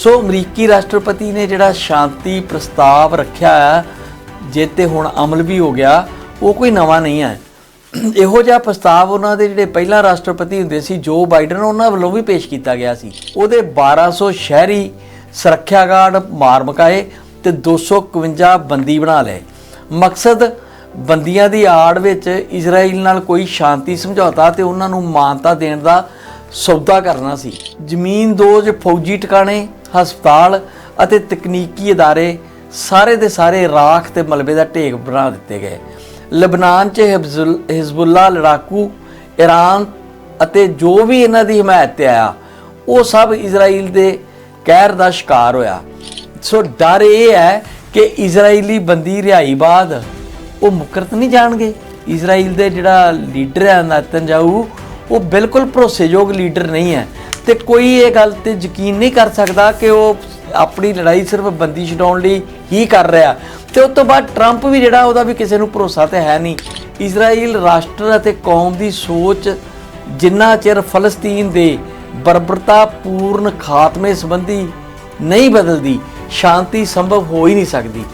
ਸੋ ਅਮਰੀਕੀ ਰਾਸ਼ਟਰਪਤੀ ਨੇ ਜਿਹੜਾ ਸ਼ਾਂਤੀ ਪ੍ਰਸਤਾਵ ਰੱਖਿਆ ਹੈ ਜੇ ਤੇ ਹੁਣ ਅਮਲ ਵੀ ਹੋ ਗਿਆ, ਉਹ ਕੋਈ ਨਵਾਂ ਨਹੀਂ ਹੈ। ਇਹੋ ਜਿਹਾ ਪ੍ਰਸਤਾਵ ਉਹਨਾਂ ਦੇ ਜਿਹੜੇ ਪਹਿਲਾਂ ਰਾਸ਼ਟਰਪਤੀ ਹੁੰਦੇ ਸੀ, ਜੋ ਬਾਈਡਨ, ਉਹਨਾਂ ਵੱਲੋਂ ਵੀ ਪੇਸ਼ ਕੀਤਾ ਗਿਆ ਸੀ। ਉਹਦੇ 1200 ਸ਼ਹਿਰੀ ਸੁਰੱਖਿਆ ਗਾਰਡ ਮਾਰ ਮਕਾਏ ਤੇ 251 ਬੰਦੀ ਬਣਾ ਲਏ। ਮਕਸਦ ਬੰਦੀਆਂ ਦੀ ਆੜ ਵਿੱਚ ਇਜ਼ਰਾਈਲ ਨਾਲ ਕੋਈ ਸ਼ਾਂਤੀ ਸਮਝੌਤਾ ਤੇ ਉਹਨਾਂ ਨੂੰ ਮਾਨਤਾ ਦੇਣ ਦਾ ਸੌਦਾ ਕਰਨਾ ਸੀ। ਜ਼ਮੀਨ ਦੋਜ ਫੌਜੀ ਟਿਕਾਣੇ ਹਸਪਤਾਲ ਅਤੇ ਤਕਨੀਕੀ ਅਦਾਰੇ ਸਾਰੇ ਦੇ ਸਾਰੇ ਰਾਖ ਤੇ ਮਲਬੇ ਦਾ ਢੇਕ ਬਣਾ ਦਿੱਤੇ ਗਏ। ਲਬਨਾਨ 'ਚ ਹਿਬਜ਼ੁਲ- ਹਿਜ਼ਬੁੱਲਾ, ਲੜਾਕੂ ਈਰਾਨ ਅਤੇ ਜੋ ਵੀ ਇਹਨਾਂ ਦੀ ਹਮਾਇਤ ਤੇ ਆਇਆ, ਉਹ ਸਭ ਇਜ਼ਰਾਈਲ ਦੇ ਕਹਿਰ ਦਾ ਸ਼ਿਕਾਰ ਹੋਇਆ। ਸੋ ਡਰ ਇਹ ਹੈ ਕਿ ਇਜ਼ਰਾਈਲੀ ਬੰਦੀ ਰਿਹਾਈ ਬਾਅਦ ਉਹ ਮੁਕਰਤ ਨਹੀਂ ਜਾਣਗੇ। ਇਜ਼ਰਾਈਲ ਦੇ ਜਿਹੜਾ ਲੀਡਰ ਹੈ ਨਤਨਜਾਊ, ਉਹ ਬਿਲਕੁਲ ਭਰੋਸੇਯੋਗ ਲੀਡਰ ਨਹੀਂ ਹੈ। ਤੇ ਕੋਈ ਇਹ ਗੱਲ ਤੇ ਯਕੀਨ ਨਹੀਂ ਕਰ ਸਕਦਾ ਕਿ ਉਹ ਆਪਣੀ ਲੜਾਈ ਸਿਰਫ ਬੰਦੀ ਛਡਾਉਣ ਲਈ ਹੀ ਕਰ ਰਿਹਾ। ਤੇ ਉਸ ਤੋਂ ਬਾਅਦ ਟਰੰਪ ਵੀ ਜਿਹੜਾ ਉਹਦਾ ਵੀ ਕਿਸੇ ਨੂੰ ਭਰੋਸਾ ਤੇ ਹੈ ਨਹੀਂ। ਇਜ਼ਰਾਈਲ ਰਾਸ਼ਟਰ ਅਤੇ ਕੌਮ ਦੀ ਸੋਚ ਜਿੰਨਾ ਚਿਰ ਫਲਸਤੀਨ ਦੇ ਬਰਬਰਤਾਪੂਰਨ ਖਾਤਮੇ ਸੰਬੰਧੀ ਨਹੀਂ ਬਦਲਦੀ, ਸ਼ਾਂਤੀ ਸੰਭਵ ਹੋ ਹੀ ਨਹੀਂ ਸਕਦੀ।